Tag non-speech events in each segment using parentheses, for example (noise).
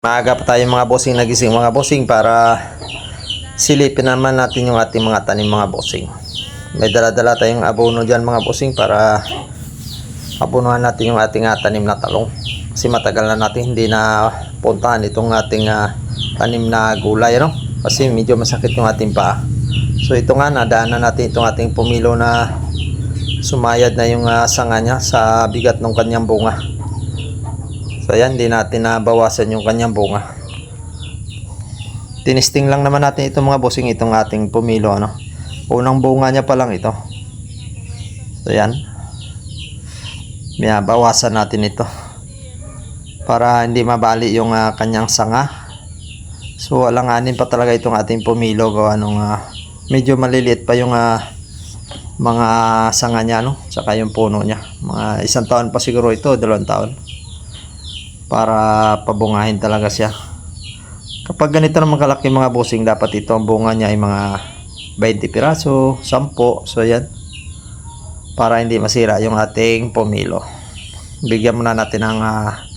Maaga pa tayo mga bossing nagising mga bossing para silipin naman natin yung ating mga tanim mga bossing. May dala-dala tayong abono dyan mga bossing para abunuhan natin yung ating ah, tanim na talong. Kasi matagal na natin hindi na puntahan itong ating ah, tanim na gulay ano? Kasi medyo masakit yung ating paa. So ito nga nadaanan natin itong ating pumilo na sumayad na yung ah, sanga niya sa bigat ng kanyang bunga. So ayan, di natin nabawasan yung kanyang bunga. Tinisting lang naman natin itong mga bossing itong ating pumilo ano. Unang bunga niya pa lang ito. So ayan. Binabawasan natin ito. Para hindi mabali yung ah, kanyang sanga. So alanganin pa talaga itong ating pumilo gawa nung ah, medyo maliliit pa yung ah, mga sanga niya no, saka yung puno niya. Mga isang taon pa siguro ito, dalawang taon para pabungahin talaga siya. Kapag ganito naman kalaki mga bossing, dapat ito ang bunga niya ay mga 20 piraso, 10, so yan. Para hindi masira yung ating pomelo. Bigyan muna natin ng ah,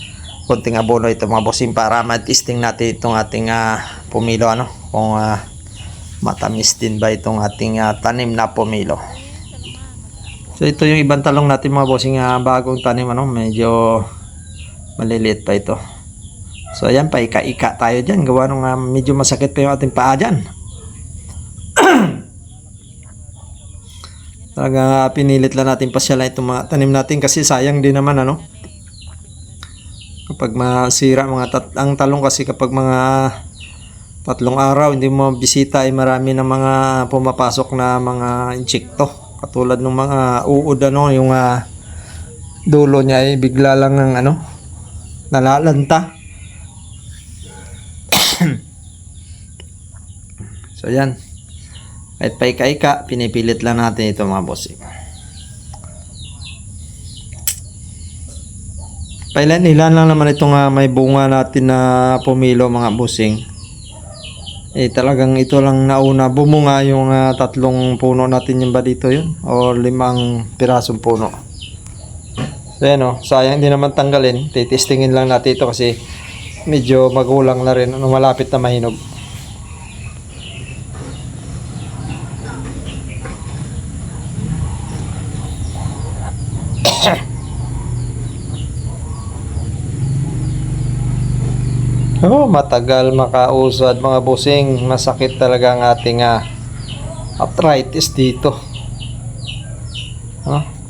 konting abono ito mga bossing para ma-testing natin itong ating ah, pomelo ano, kung ah, matamis din ba itong ating ah, tanim na pomelo. So ito yung ibang talong natin mga bossing ah, bagong tanim ano, medyo maliliit pa ito. So ayan, paika-ika tayo dyan. Gawa nung ah, medyo masakit pa yung ating paa dyan. (clears throat) Talaga pinilit lang natin pasyalan itong mga tanim natin kasi sayang din naman ano. Kapag masira mga tat ang talong kasi kapag mga tatlong araw hindi mo bisita ay marami ng mga pumapasok na mga insekto. Katulad ng mga uod ano, yung ah, dulo niya ay bigla lang ng ano, nalalanta. so yan. Kahit paika-ika, pinipilit lang natin ito mga bossing. Pailan-ilan lang naman itong ah, may bunga natin na pumilo mga bossing. Eh talagang ito lang nauna bumunga yung ah, tatlong puno natin yung ba dito yun? O limang pirasong puno. So yan o, sayang hindi naman tanggalin. Titistingin lang natin ito kasi medyo magulang na rin. Ano, malapit na mahinog. (coughs) Oh, matagal makausad mga busing. Masakit talaga ang ating ah, arthritis dito. Oh,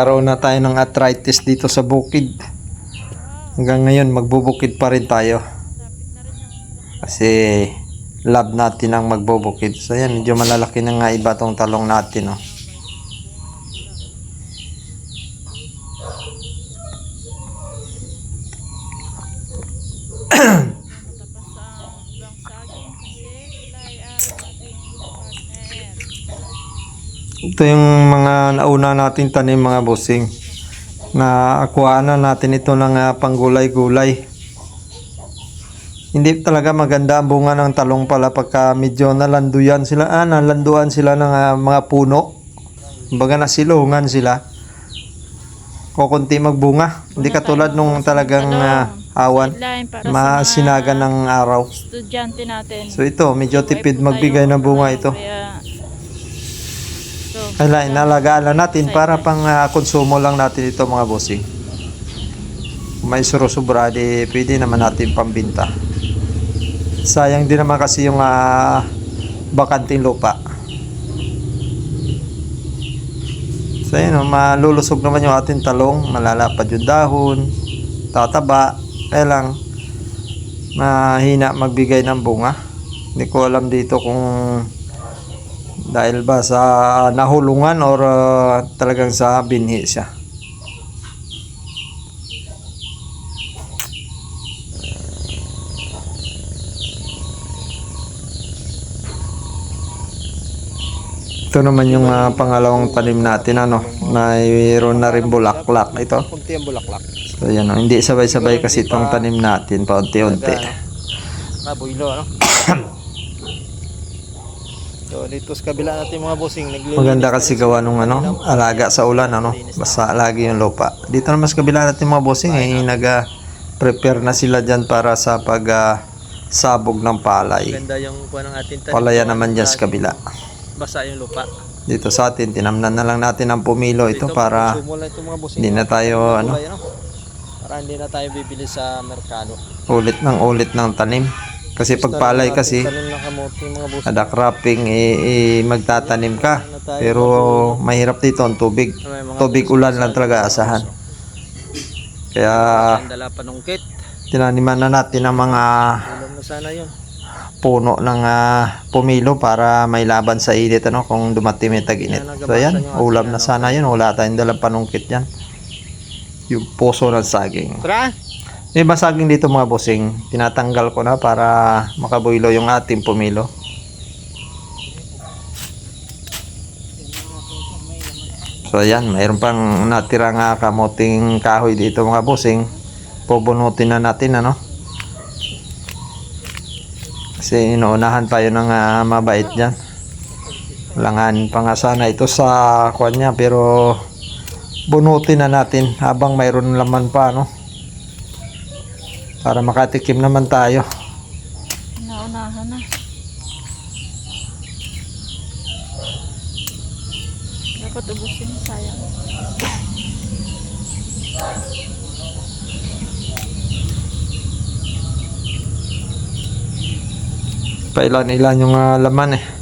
karoon na tayo ng arthritis dito sa bukid. Hanggang ngayon magbubukid pa rin tayo. Kasi love natin ang magbubukid. So yan, medyo malalaki na nga iba tong talong natin. Oh. Ito yung mga nauna nating tanim mga bossing. Na akuhaan na natin ito ng ah, panggulay-gulay. Hindi talaga maganda ang bunga ng talong pala pagka medyo nalanduyan sila. Ah, nalanduan sila ng ah, mga puno. Kumbaga nasilungan sila. Kukunti magbunga. Hindi katulad nung talagang ah, awan. Masinaga ng araw. estudyante natin. So ito, medyo tipid magbigay ng bunga ito. Kaya, Kaya inalagaan lang natin para pang ah, konsumo lang natin ito mga bossing. Kung may surusubra, di pwede naman natin pambinta. Sayang din naman kasi yung ah, bakanting lupa. So yun, oh, malulusog naman yung ating talong, malalapad yung dahon, tataba, kaya lang mahina magbigay ng bunga. Hindi ko alam dito kung dahil ba sa nahulungan or uh, talagang sa binhi siya. Ito naman yung uh, pangalawang tanim natin ano, na mayroon na rin bulaklak ito. Kunti ang bulaklak. So yan, oh, hindi sabay-sabay kasi itong tanim natin paunti-unti. Kabuilo, ano? (coughs) so, dito sa kabila natin mga bossing, naglilinis. Maganda kasi gawa nung ano, alaga sa ulan ano, basta lagi yung lupa. Dito naman sa kabila natin mga bossing ay nag ah, prepare na sila dyan para sa pag ah, sabog ng palay. Ganda yung kuha ng ating tanim. Palaya naman dyan sa kabila. Basa yung lupa. Dito sa atin, tinamnan na lang natin ang pumilo ito Dito, para hindi na tayo ano, Gulay, Para hindi na tayo bibili sa merkado. ulit ng ulit ng tanim. Kasi pag palay kasi, yung kada cropping eh, eh, magtatanim ka. Pero mahirap dito ang tubig. Mga Tubig ulan lang talaga ating asahan. Kaya tinaniman na natin ang mga puno ng ah, pumilo para may laban sa init ano kung dumating may tag-init. So yan, ulam na sana yun. Wala tayong dalang panungkit yan. Yung puso ng saging. Tara! Yung iba saging dito mga bossing, tinatanggal ko na para makabuylo yung ating pumilo. So ayan, mayroon pang natira nga kamuting kahoy dito mga bossing. Pubunutin na natin ano. Kasi inuunahan tayo ng ah, mabait dyan. Langanin pa nga sana ito sa kwan niya pero bunutin na natin habang mayroon laman pa no. Para makatikim naman tayo. Naunahan na. Dapat ubusin, sayang. Pailan-ilan yung ah, laman eh.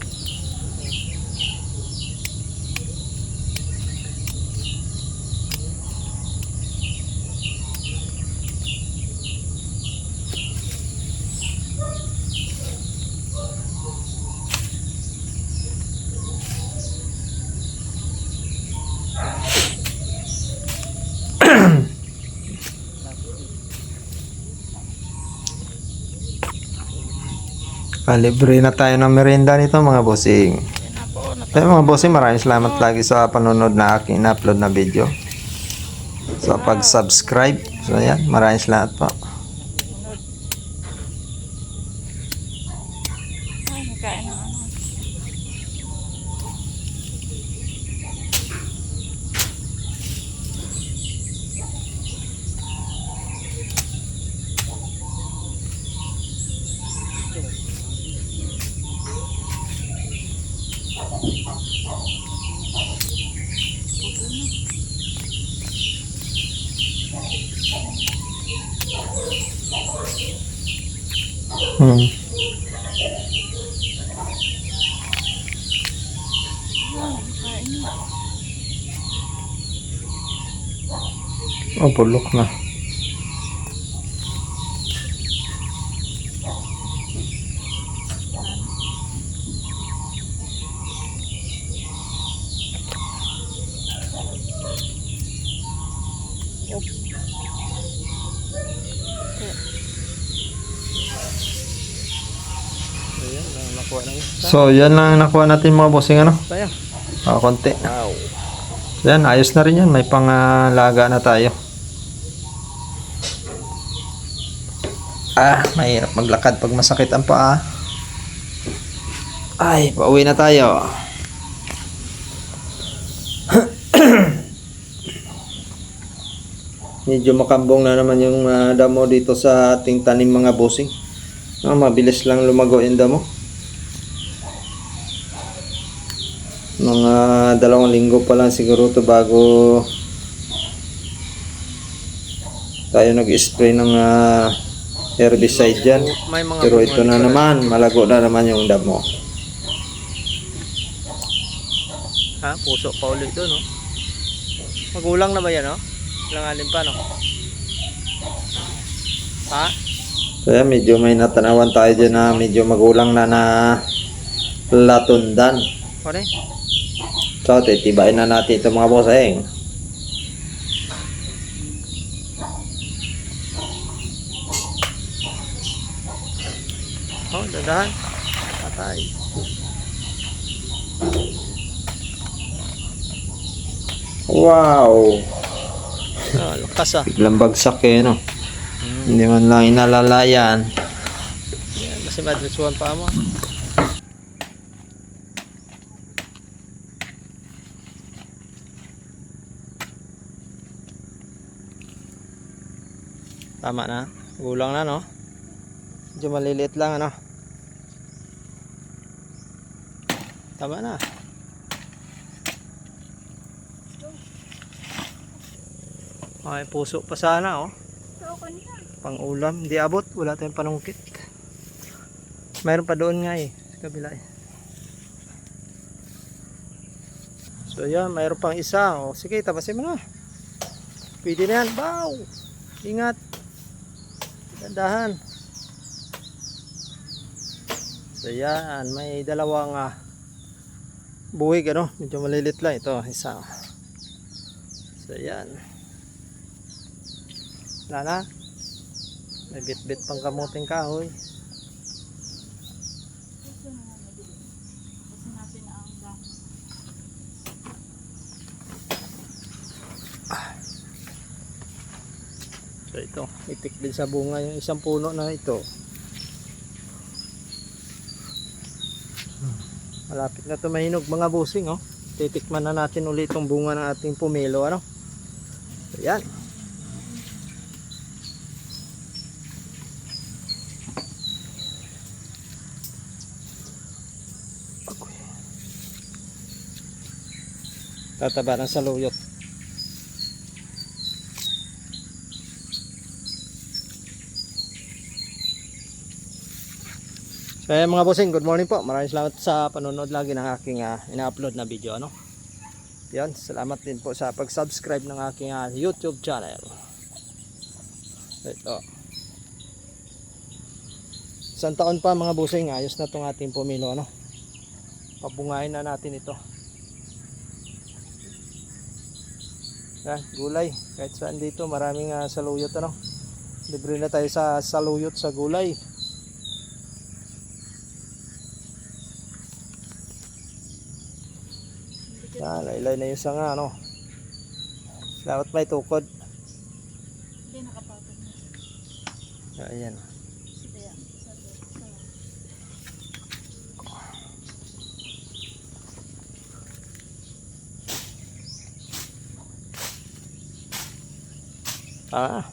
Kalibre na tayo ng merienda nito mga bossing. Kaya mga bossing, maraming salamat lagi sa panonood na aking upload na video. Sa pag-subscribe. So yan, maraming salamat po. Oh, bulok na. So, yan lang nakuha natin mga bossing ano. Tayo. Ah, konti. Wow. Yan, ayos na rin yan. May pangalaga na tayo. Ah, mahirap maglakad pag masakit ang paa. Ay, pauwi na tayo. (coughs) Medyo makambong na naman yung ah, damo dito sa ating tanim mga bossing. Ah, mabilis lang lumago yung damo. Mga dalawang linggo pa lang siguro to bago tayo nag-spray ng ah, herbicide dyan. May mga Pero ito na naman, malago na naman yung damo. Ha? Puso pa ulit doon, no? Magulang na ba yan, no? Langanin pa, no? Ha? Kaya medyo may natanawan tayo dyan na medyo magulang na na latundan. Pare? So, titibain na natin ito mga bossing. Oh, dadahan. Patay. Wow! Ah, lakas ah. Biglang bagsak eh, no? Mm. Hindi man lang inalalayan. Yan, kasi madritsuhan pa mo. Tama na. Gulang na, no? Medyo maliliit lang, ano? Tama na. Ay, puso pa sana, oh. Pang ulam. Hindi abot. Wala tayong panungkit. Mayroon pa doon nga eh. Sa kabila eh. So yan, mayroon pang isa. O, sige, tapasin mo na. Pwede na yan. Bow! Ingat. Dandahan. So yan, may dalawang ah, buhig ano. Medyo malilit lang ito. Isa. So yan. Wala na. May bit-bit pang kamuting kahoy. So ito, itik din sa bunga yung isang puno na ito. Malapit na to mahinog mga busing oh. Titikman na natin ulit itong bunga ng ating pumelo ano. So yan. Agoy. Tataba ng saluyot. So ayan, mga bossing, good morning po. Maraming salamat sa panonood lagi ng aking ah, ina-upload na video. Ano? Yan, salamat din po sa pag-subscribe ng aking ah, YouTube channel. Ito. Isang taon pa mga bossing, ayos na tong ating pumilo. Ano? Pabungayin na natin ito. Yan, gulay. Kahit saan dito, maraming ah, saluyot. Ano? Libre na tayo sa saluyot sa gulay. Yan, laylay na yung sanga, ano. Dapat may tukod. Hindi nakapatod na. Ayan. Ah,